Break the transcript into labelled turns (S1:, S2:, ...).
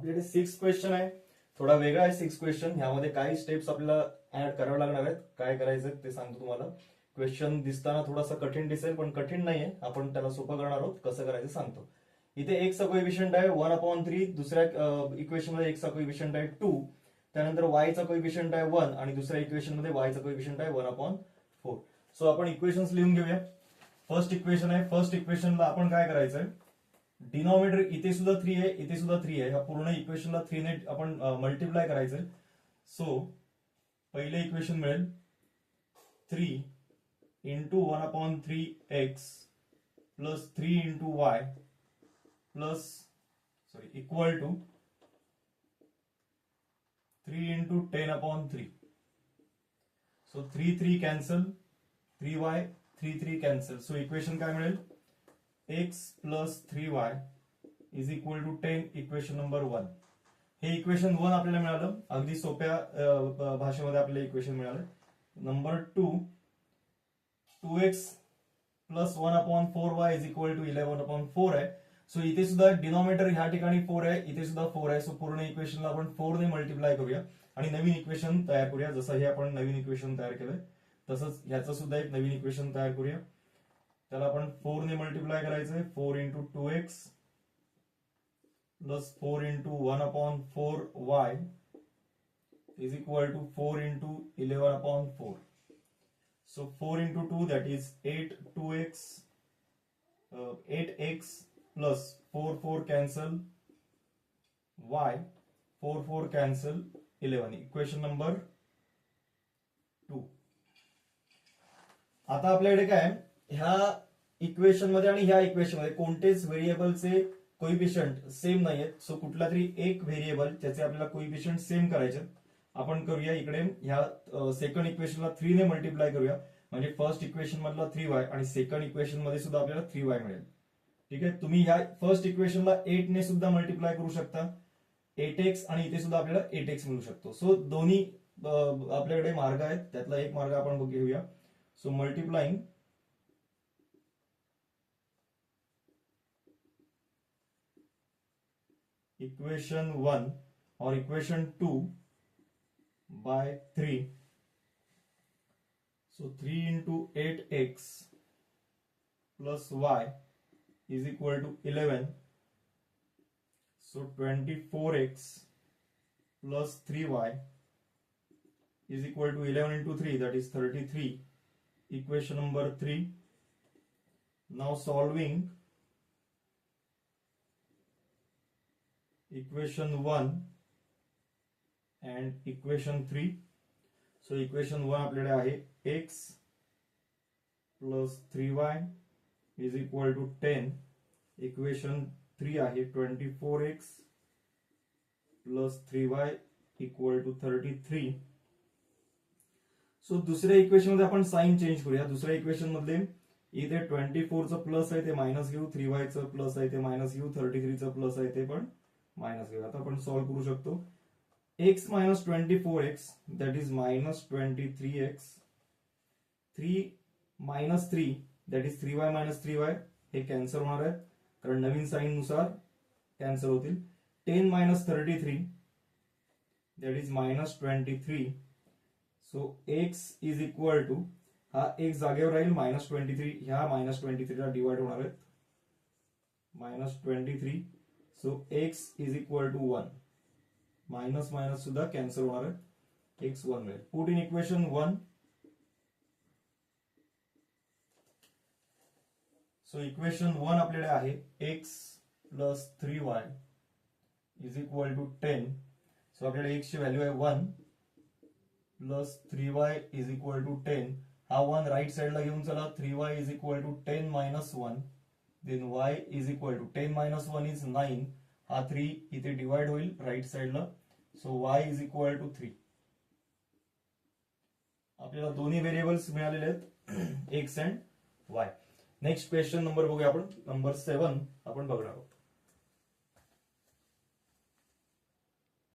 S1: आपल्याकडे six question आहे. थोडा वेगळा आहे सिक्स क्वेश्चन ह्यामध्ये काही स्टेप्स आपल्याला ऍड करावे लागणार आहेत. काय करायचं ते सांगतो तुम्हाला. क्वेश्चन दिसताना थोडासा कठीण दिसेल पण कठीण नाहीये. आपण त्याला सोपं करणार आहोत. कसं करायचं सांगतो. इथे एक्सचा कोइफिशियंट आहे वन अपॉन थ्री दुसऱ्या इक्वेशनमध्ये एक्सचा कोइफिशियंट आहे टू त्यानंतर वायचा कोइफिशियंट आहे वन आणि दुसऱ्या इक्वेशनमध्ये वायचा कोइफिशियंट आहे वन अपॉन फोर सो आपण इक्वेशन्स लिहून घेऊया. फर्स्ट इक्वेशन आहे. फर्स्ट इक्वेशनला आपण काय करायचंय? डिनॉमिनेटर इथे सुद्धा थ्री आहे, इथे सुद्धा थ्री आहे. ह्या पूर्ण इक्वेशनला थ्रीने आपण मल्टिप्लाय करायचंय सो पहिले इक्वेशन मिळेल. Three into one upon three x plus three into y plus sorry equal to three into ten upon three so three three cancel three y three three cancel so equation काय मिळेल? X plus three y is equal to ten equation number one. हे equation one आपल्याला मिळालं. अगदी सोप्या भाषेमध्ये आपल्याला equation मिळालं. Number two two x plus one upon four y is equal to eleven upon four आहे. सो इथे सुद्धा डिनॉमिनेटर ह्या ठिकाणी फोर आहे इथे सुद्धा फोर आहे. सो पूर्ण इक्वेशनला आपण फोर ने मल्टिप्लाय करूया आणि नवीन इक्वेशन तयार करूया. जसं हे आपण नवीन इक्वेशन तयार केलंय तसंच ह्याचं सुद्धा एक नवीन इक्वेशन तयार करूया. त्याला आपण फोर ने मल्टिप्लाय करायचंय four into two x plus four into one upon four y is equal to four into eleven upon four So 4 into 2 that is 8 2x uh, 8x plus 4 4 cancel y 4 4 cancel 11 equation number 2 आता आपल्याकडे काय ह्या इक्वेशनमध्ये आणि ह्या इक्वेशनमध्ये कोणतेच व्हेरिएबलचे कोइफिशियंट सेम नाहीयेत. सो कुठला तरी एक व्हेरिएबल त्याचे आपल्याला कोइफिशियंट सेम करायचे आपण करूया इकडे. ह्या सेकंड इक्वेशनला थ्री ने मल्टिप्लाय करूया. म्हणजे फर्स्ट इक्वेशन मधला थ्री वाय आणि सेकंड इक्वेशनमध्ये सुद्धा आपल्याला थ्री वाय मिळेल. ठीक आहे? तुम्ही ह्या फर्स्ट इक्वेशनला एट ने सुद्धा मल्टिप्लाय करू शकता. एट एक्स आणि इथे सुद्धा आपल्याला एट एक्स मिळू शकतो. सो दोन्ही आपल्याकडे मार्ग आहेत. त्यातला एक मार्ग आपण घेऊया so multiplying equation 1 or equation 2 by 3 so 3 into 8x plus y is equal to 11 so 24x plus 3y is equal to 11 into 3 that is 33 equation number 3 now solving equation 1 and equation three. So equation one आपल्याकडे आहे x plus three y is equal to ten equation three आहे twenty four x plus three y equal to thirty three so दुसऱ्या इक्वेशनमध्ये आपण sine change करूया. दुसऱ्या equation मधले इथे ट्वेंटी फोरचं प्लस आहे ते मायनस घेऊ थ्री वायचं प्लस आहे ते मायनस घेऊ थर्टी थ्रीचं प्लस आहे ते पण मायनस घेऊ आता आपण सॉल्व्ह करू शकतो. X minus twenty four x that is minus twenty three x three minus three that is three y minus three y हे कॅन्सर होणार आहेत कारण नवीन साईननुसार कॅन्सर होतील. Ten minus thirty three that is minus twenty three. So x is equal to हा एक जागेवर राहील मायनस ट्वेंटी थ्री. ह्या मायनस ट्वेंटी थ्रीला डिवाइड होणार आहेत. Minus twenty three so x is equal to one minus minus सुद्धा cancel होणार आहे. एक्स वन मिळेल put in equation one so equation one आपल्याकडे आहे. X plus three y is equal to ten so आपल्याकडे एक्सची व्हॅल्यू आहे one plus three y is equal to ten हा वन राईट साइडला घेऊन चला. Three y is equal to ten minus one then y is equal to ten minus one is nine हा three इथे divide होईल right साइडला so y is equal to three आपल्याला दोन्ही व्हेरिएबल्स मिळालेले आहेत. X and y next question number बघूया आपण. नंबर सेवन आपण बघणार आहोत.